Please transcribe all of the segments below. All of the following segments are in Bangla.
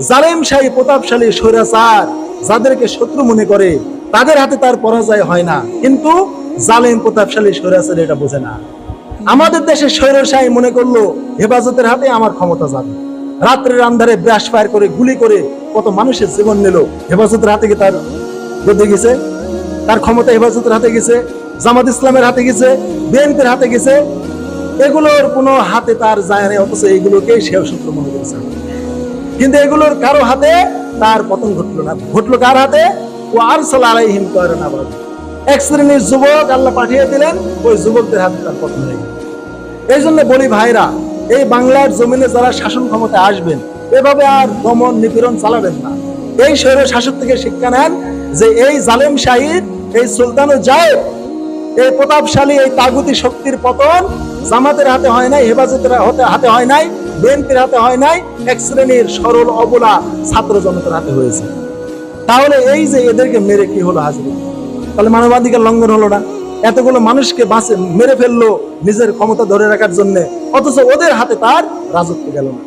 জালেম শাহী, প্রতাপশালী, স্বৈরাচার যাদেরকে শত্রু মনে করে, তাদের হাতে তার পরাজয় হয় না। কিন্তু জালেম, প্রতাপশালী, স্বৈরাচার এটা বোঝে না। আমাদের দেশে স্বৈরশাহী মনে করল, হেফাজতের হাতে আমার ক্ষমতা যাবে। রাত্রের আন্ধারে ব্রাশ ফায়ার করে, গুলি করে কত মানুষের জীবন নিল, হেফাজতের হাতে কি তার গদি গেছে? তার ক্ষমতা হেফাজতের হাতে গেছে, জামাত ইসলামের হাতে গেছে, বিএনপির হাতে গেছে। এগুলোর কোনো হাতে তার যায় না অথচ এইগুলোকেই সে শত্রু মনে করেছে। কিন্তু এগুলোর কারও হাতে তার পতন ঘটলো না। ঘটলো কার হাতে? ও আর আলাইহিম করে না এক শ্রেণির যুবক আল্লাহ পাঠিয়ে দিলেন, ওই যুবকদের হাতে তার পতন হয়ে গেল। এই জন্য বলি ভাইরা, এই বাংলার জমিনে যারা শাসন ক্ষমতায় আসবেন, এভাবে আর দমন নিপীড়ন চালাবেন না। এই শৈর শাসক থেকে শিক্ষা নেন যে এই জালেম শাহিদ, এই সুলতান যায় এই প্রতাপশালী, এই তাগুতি শক্তির পতন জামাতের হাতে হয় নাই, হেফাজতের হাতে হয় নাই। বিএনপির হাতে হয় নাই, এক শ্রেণির সরল অবলা ছাত্র জনতার হাতে হয়েছে। তাহলে এই যে এদেরকে মেরে কি হলো হাজির? তাহলে মানবাধিকার লঙ্ঘন হলো না। এতগুলো মানুষকে বাঁচে, মেরে ফেলল নিজের ক্ষমতা ধরে রাখার জন্য, অথচ ওদের হাতে তার রাজত্ব গেল না।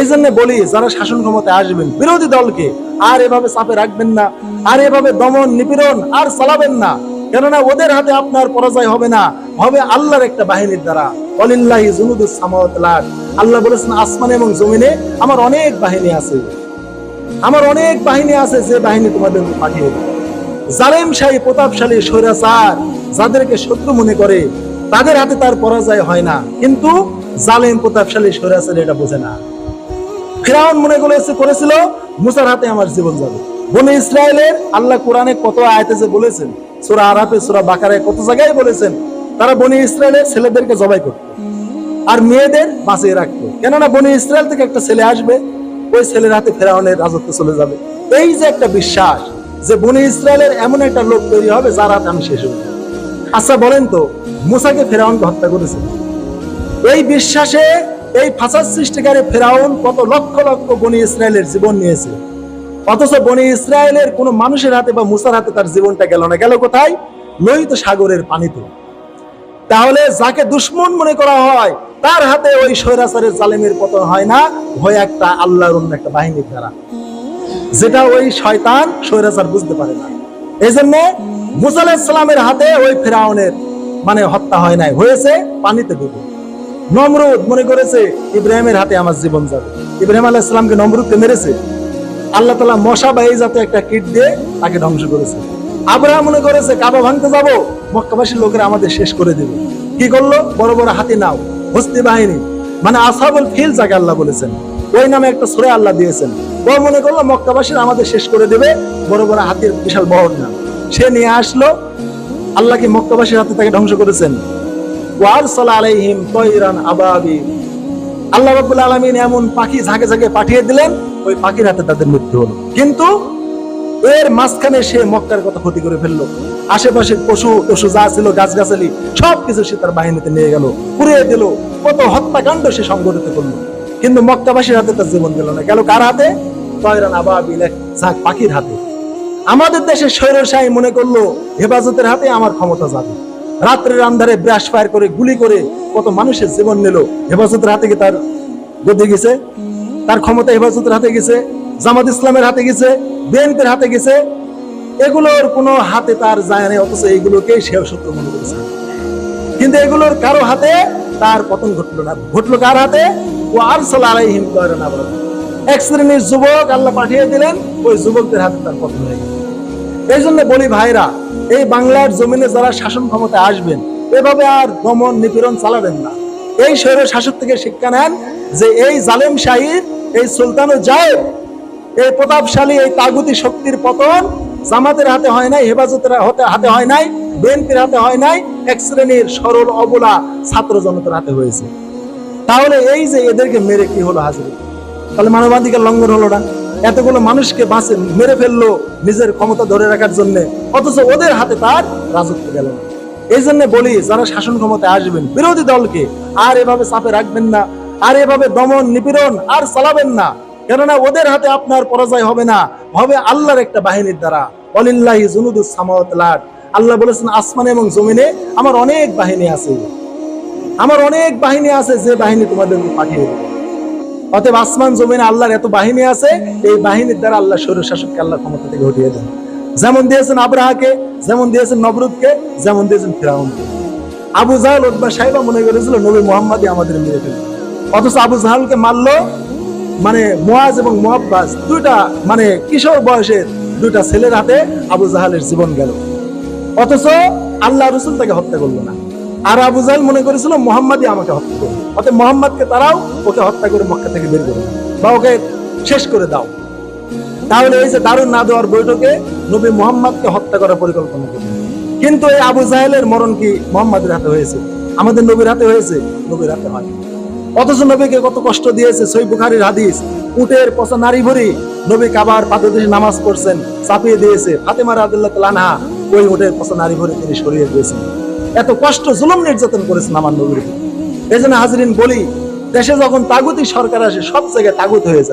এই জন্য বলি, যারা শাসন ক্ষমতায় আসবেন, বিরোধী দলকে আর এভাবে চাপে রাখবেন না, আর এভাবে দমন নিপীড়ন আর চালাবেন না, কেননা ওদের হাতে আপনার পরাজয় হবে না, হবে আল্লাহর একটা বাহিনীর দ্বারা। অলিল্লাহি জুনুদুস সামাওয়াত লাট আল্লাহ বলেছেন, আসমানে এবং জমিনে আমার অনেক বাহিনী আছে। আমার অনেক বাহিনী আছে যে বাহিনী তোমাদের পাঠিয়ে দেবে। জালেম শাহী প্রতাপশালী স্বৈরাচার যাদেরকে শত্রু মনে করে, তাদের হাতে তার পরাজয় হয় না। কিন্তু জালেম প্রতাপশালী স্বৈরাচার এটা বোঝে না। ফেরাউন মনে করেছে করেছিল, মুসার হাতে আমার জীবন যাবে। বনে ইসরায়েলের আল্লাহ কোরআনে কত আয়াতে যে বলেছেন, সূরা আরাফে, সূরা বাকারে কত জায়গায় বলেছেন, তারা বনে ইসরায়েলের ছেলেদেরকে জবাই করত। আর মেয়েদের বাঁচিয়ে রাখতো কেননা বনে ইসরায়েল থেকে একটা ছেলে আসবে, ওই ছেলের হাতে ফেরাউনের রাজত্ব চলে যাবে। এই যে একটা বিশ্বাস যে বনে ইসরায়েলের এমন একটা লোক তৈরি হবে, যার হাতে আমি শেষ হয়ে আচ্ছা বলেন তো, মুসাকে ফেরাউনকে হত্যা করেছে এই বিশ্বাসে, এই ফাঁসার সৃষ্টিকারী ফেরাউন কত লক্ষ লক্ষ বনি ইসরায়েলের জীবন নিয়েছে। অথচ বনি ইসরায়েলের কোনো মানুষের হাতে বা মুসার হাতে তার জীবনটা গেল না। গেল কোথায়? লোহিত সাগরের পানিতে। তাহলে যাকে দুশ্মন মনে করা হয়, তার হাতে ওই স্বৈরাচারের জালেমের পতন হয় না হয় একটা আল্লাহর অন্য একটা বাহিনীর দ্বারা। যেটা ওই শয়তান স্বৈরাচার বুঝতে পারে না। এই জন্য মুসা আলাহিসাল্লামের হাতে ওই ফেরাউনের মানে হত্যা হয় নাই। হয়েছে পানিতে ডুবে। নমরুদ মনে করেছে, ইব্রাহিমের হাতে আমার জীবন যাবে। ইব্রাহিম আলাহ ইসলামকে নমরুদকে মেরেছে। আল্লাহ তালা মশা বা এই জাতীয় একটা কিট দিয়ে তাকে ধ্বংস করেছে। আব্রাহাম মনে করেছে কাবা ভাঙতে যাব, মক্কাবাসীর লোকেরা আমাদের শেষ করে দেবে। কি করল? বড় বড় হাতি নাও, হস্তি বাহিনী মানে আসাবুল ফিল যাকে আল্লাহ বলেছেন। ওই নামে একটা সুরে আল্লাহ দিয়েছেন। ও মনে করল মক্কাবাসীরা আমাদের শেষ করে দেবে, বড় বড় হাতির বিশাল বহর নাম। সে নিয়ে আসলো, আল্লাহ কি মক্কাবাসীর হাতে তাকে ধ্বংস করেছেন? ওয়ারসাল আলাইহিম তৈরান আবাবি। আল্লাহ রাব্বুল আলামিন এমন পাখি ঝাঁকে ঝাঁকে পাঠিয়ে দিলেন, ওই পাখির হাতে তাদের মৃত্যু হলো। কিন্তু এর মাঝখানে সে মক্কার কথা ক্ষতি করে ফেলল। আশেপাশের পশু টশু যা ছিল, গাছগাছালি, সবকিছু সে তার বাহিনীতে নিয়ে গেল, পুড়িয়ে দিল। কত হত্যাকাণ্ড সে সংগঠিত করল। কিন্তু মক্কাবাসীর হাতে তার জীবন গেল না। গেল কার হাতে? পাখির হাতে। আমাদের দেশে স্বৈরশাহী মনে করল, হেফাজতের হাতে আমার ক্ষমতা যাবে। রাত্রের আন্ধারে ব্রাশ ফায়ার করে, গুলি করে কত মানুষের জীবন নিল। হেফাজতের হাতে কি তার গদি গেছে? তার ক্ষমতা হেফাজতের হাতে গেছে? জামাত ইসলামের হাতে গেছে? বিএনপির হাতে গেছে। এগুলোর কোনো হাতে তার যায় না অথচ এইগুলোকেই সে শত্রু মনে করেছে। কিন্তু এগুলোর কারও হাতে তার পতন ঘটলো না। ঘটলো কার হাতে? ও আর আলাইহিম করে না বলে এক শ্রেণির যুবক আল্লাহ পাঠিয়ে দিলেন, ওই যুবকদের হাতে তার পতন হয়ে গেল। এই জন্য বলি ভাইরা, এই বাংলার জমিনে যারা শাসন ক্ষমতায় আসবেন, এভাবে আর দমন নিপীড়ন চালাবেন না। এই শহরের শাসক থেকে শিক্ষা নেন যে এই জালেম শাহির, এই সুলতান যায় এই প্রতাপশালী, এই তাগুতি শক্তির পতন জামাতের হাতে হয় নাই, হেফাজতের হাতে হয় নাই, বিএনপির হাতে হয় নাই, এক শ্রেণির সরল, অবলা ছাত্র জনতার হাতে হয়েছে। তাহলে এই যে এদেরকে মেরে কি হলো হাজির? তাহলে মানবাধিকার লঙ্ঘন হলো না। এতগুলো মানুষকে বাঁচে, মেরে ফেলল নিজের ক্ষমতা ধরে রাখার জন্য, অথচ ওদের হাতে তার রাজত্ব গেল এই জন্য বলি, যারা শাসন ক্ষমতায় আসবেন, বিরোধী দলকে আর এভাবে চাপে রাখবেন না, আর এভাবে দমন নিপীড়ন আর চালাবেন না। কেননা ওদের হাতে আপনার পরাজয় হবে না, হবে আল্লাহর একটা বাহিনীর দ্বারা। অলিল্লাহি জুনুদুস আল্লাহ বলেছেন, আসমানে এবং জমিনে আমার অনেক বাহিনী আছে। আমার অনেক বাহিনী আছে, যে বাহিনী তোমাদের পাঠিয়ে দেবে। অতএব আসমান, জমিনে আল্লাহর এত বাহিনী আছে, এই বাহিনীর দ্বারা আল্লাহ স্বৈর শাসককে আল্লাহ ক্ষমতা থেকে হটিয়ে দেন। যেমন দিয়েছেন আব্রাহাকে যেমন দিয়েছেন নবরুদকে, যেমন দিয়েছেন ফিরাউনকে। আবু জাহাল উদ্বা সাহেবা মনে করেছিল, নবী মোহাম্মদই আমাদের মেরে ফেলবে। অথচ আবু জাহালকে মারলো মানে মোয়াজ এবং মোহাব্বাস দুইটা মানে কিশোর বয়সের দুইটা ছেলের হাতে আবু জাহালের জীবন গেল। অথচ আল্লাহ রসুল তাকে হত্যা করল না। আর আবু জাহেল মনে করেছিল মোহাম্মদই আমাকে হত্যা করবে। অতএব মোহাম্মদকে তারাও ওকে হত্যা করে মক্কা থেকে বের করে দাও বা ওকে শেষ করে দাও। তাহলে এই যে দারুণ না দেওয়ার বৈঠকে নবী মোহাম্মদকে হত্যা করার পরিকল্পনা করলেন। কিন্তু এই আবু জাহেলের মরণ কি মোহাম্মদের হাতে হয়েছে? আমাদের নবীর হাতে হয়েছে? নবীর হাতে হয় অথচ নবীকে কত কষ্ট দিয়েছে সই বুখারির হাদিস। উটের পচা নারী ভরি নবী কাবার পাদদেশে নামাজ পড়ছেন, চাপিয়ে দিয়েছে ফাতেমা রাদুল্লাহ তালানহা ওই উটের পচা নারী ভরি তিনি সরিয়ে দিয়েছেন। এত কষ্ট, জুলুম নির্যাতন করেছেন আমার নবীর এই জন্য হাজরিন বলি, দেশে যখন তাগুতি সরকার আসে, সব জায়গায় তাগুত হয়ে যায়।